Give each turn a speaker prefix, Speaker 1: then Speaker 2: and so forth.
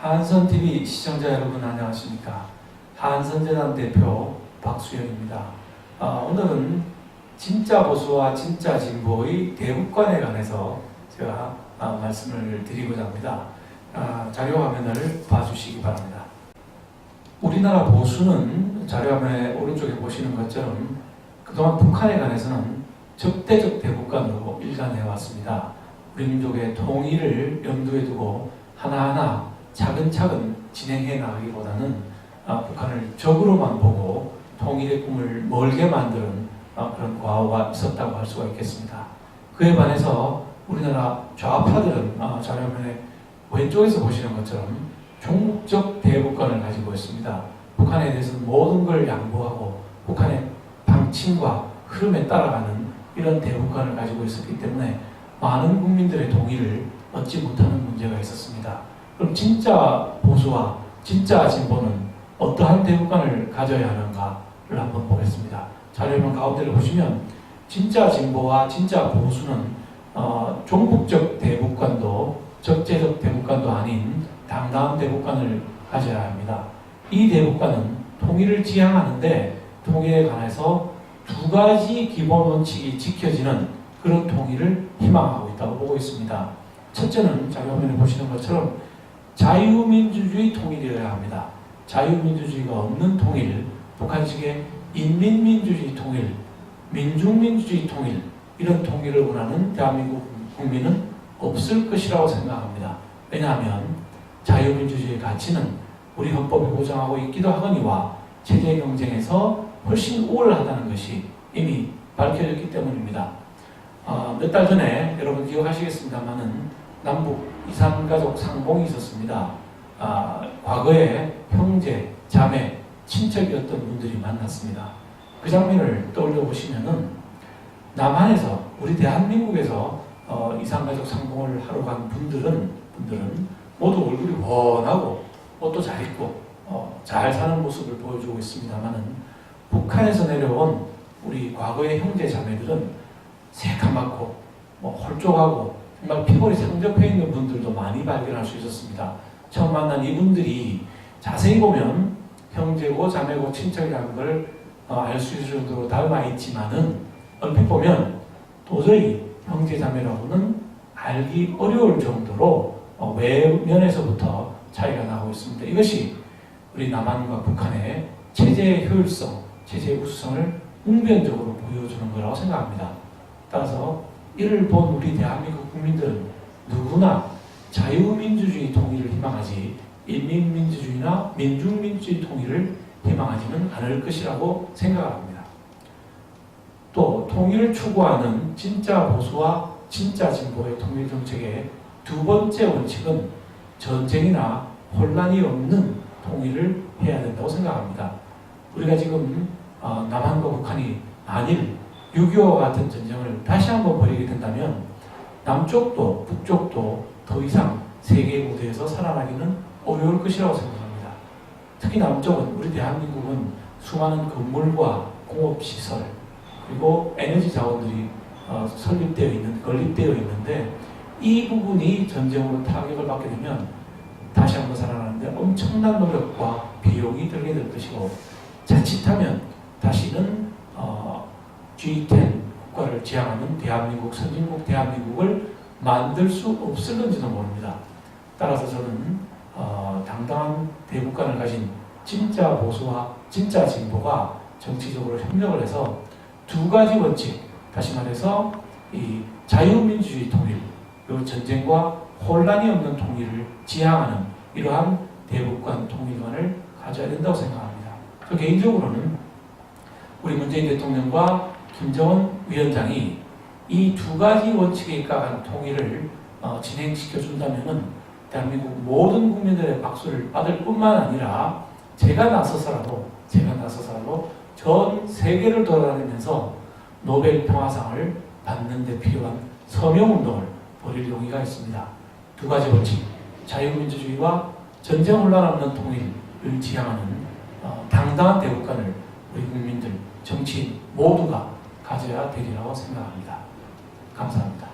Speaker 1: 한선TV 시청자 여러분 안녕하십니까. 한선재단 대표 박수영입니다. 아, 오늘은 진짜 보수와 진짜 진보의 대국관에 관해서 제가 아, 말씀을 드리고자 합니다. 아, 자료 화면을 봐주시기 바랍니다. 우리나라 보수는 자료 화면에 오른쪽에 보시는 것처럼 그동안 북한에 관해서는 적대적 대국관으로 일관해 왔습니다. 우리 민족의 통일을 염두에 두고 하나하나 차근차근 진행해 나가기보다는 아, 북한을 적으로만 보고 통일의 꿈을 멀게 만드는 아, 그런 과오가 있었다고 할 수가 있겠습니다. 그에 반해서 우리나라 좌파들은 아, 자료화면에 왼쪽에서 보시는 것처럼 종북적 대국관을 가지고 있습니다. 북한에 대해서는 모든 걸 양보하고 북한의 방침과 흐름에 따라가는 이런 대국관을 가지고 있었기 때문에 많은 국민들의 동의를 얻지 못하는 문제가 있었습니다. 그럼 진짜 보수와 진짜 진보는 어떠한 대국관을 가져야 하는가를 한번 보겠습니다. 자료화면 가운데를 보시면 진짜 진보와 진짜 보수는 어, 종북적 대국관도 적재적 대국관도 아닌 당당한 대국관을 가져야 합니다. 이 대국관은 통일을 지향하는데 통일에 관해서 두 가지 기본 원칙이 지켜지는 그런 통일을 희망하고 있다고 보고 있습니다. 첫째는 자료화면에 보시는 것처럼 자유민주주의 통일이어야 합니다. 자유민주주의가 없는 통일, 북한식의 인민민주주의 통일, 민중민주주의 통일, 이런 통일을 원하는 대한민국 국민은 없을 것이라고 생각합니다. 왜냐하면 자유민주주의 가치는 우리 헌법이 보장하고 있기도 하거니와 체제 경쟁에서 훨씬 우월하다는 것이 이미 밝혀졌기 때문입니다. 어, 몇달 전에 여러분 기억하시겠습니다만은 남북 이산가족 상봉이 있었습니다. 아, 과거에 형제, 자매, 친척이었던 분들이 만났습니다. 그 장면을 떠올려 보시면은 남한에서 우리 대한민국에서 어, 이산가족 상봉을 하러 간 분들은 분들은 모두 얼굴이 훤하고 옷도 잘 입고 어, 잘 사는 모습을 보여주고 있습니다만은 북한에서 내려온 우리 과거의 형제 자매들은 새카맣고 뭐 홀쭉하고 정말 피골이 상접해 있는 분들도 많이 발견할 수 있었습니다. 처음 만난 이분들이 자세히 보면 형제고 자매고 친척이라는 걸 알 수 있을 정도로 닮아 있지만은 얼핏 보면 도저히 형제 자매라고는 알기 어려울 정도로 어, 외면에서부터 차이가 나고 있습니다. 이것이 우리 남한과 북한의 체제의 효율성, 체제의 우수성을 웅변적으로 보여주는 거라고 생각합니다. 따라서 이를 본 우리 대한민국 국민들은 누구나 자유민주주의 통일을 희망하지 인민민주주의나 민중민주주의 통일을 희망하지는 않을 것이라고 생각합니다. 또 통일을 추구하는 진짜 보수와 진짜 진보의 통일 정책의 두 번째 원칙은 전쟁이나 혼란이 없는 통일을 해야 된다고 생각합니다. 우리가 지금 어, 남한과 북한이 만일 6.25와 같은 전쟁을 다시 한번 벌이게 된다면 남쪽도 북쪽도 더 이상 세계 무대에서 살아나기는 어려울 것이라고 생각합니다. 특히 남쪽은 우리 대한민국은 수많은 건물과 공업시설 그리고 에너지 자원들이 어, 설립되어 있는 건립되어 있는데 이 부분이 전쟁으로 타격을 받게 되면 다시 한번 살아나는데 엄청난 노력과 비용이 들게 될 것이고 자칫하면 다시는 어, G10 국가를 지향하는 대한민국 선진국 대한민국을 만들 수 없을는지도 모릅니다. 따라서 저는 어, 당당한 대국관을 가진 진짜 보수와 진짜 진보가 정치적으로 협력을 해서 두 가지 원칙, 다시 말해서 이 자유민주주의 통일, 그리고 전쟁과 혼란이 없는 통일을 지향하는 이러한 대국관 통일관을 가져야 된다고 생각합니다. 저 개인적으로는 우리 문재인 대통령과 김정은 위원장이 이 두 가지 원칙에 입각한 통일을 어, 진행시켜 준다면은 대한민국 모든 국민들의 박수를 받을 뿐만 아니라 제가 나서서라도 제가 나서서라도 전 세계를 돌아다니면서 노벨 평화상을 받는 데 필요한 서명 운동을 벌일 용의가 있습니다. 두 가지 원칙, 자유민주주의와 전쟁 혼란 없는 통일을 지향하는 어, 당당한 대국관을 우리 국민들, 정치인 모두가 가져야 되리라고 생각합니다. 감사합니다.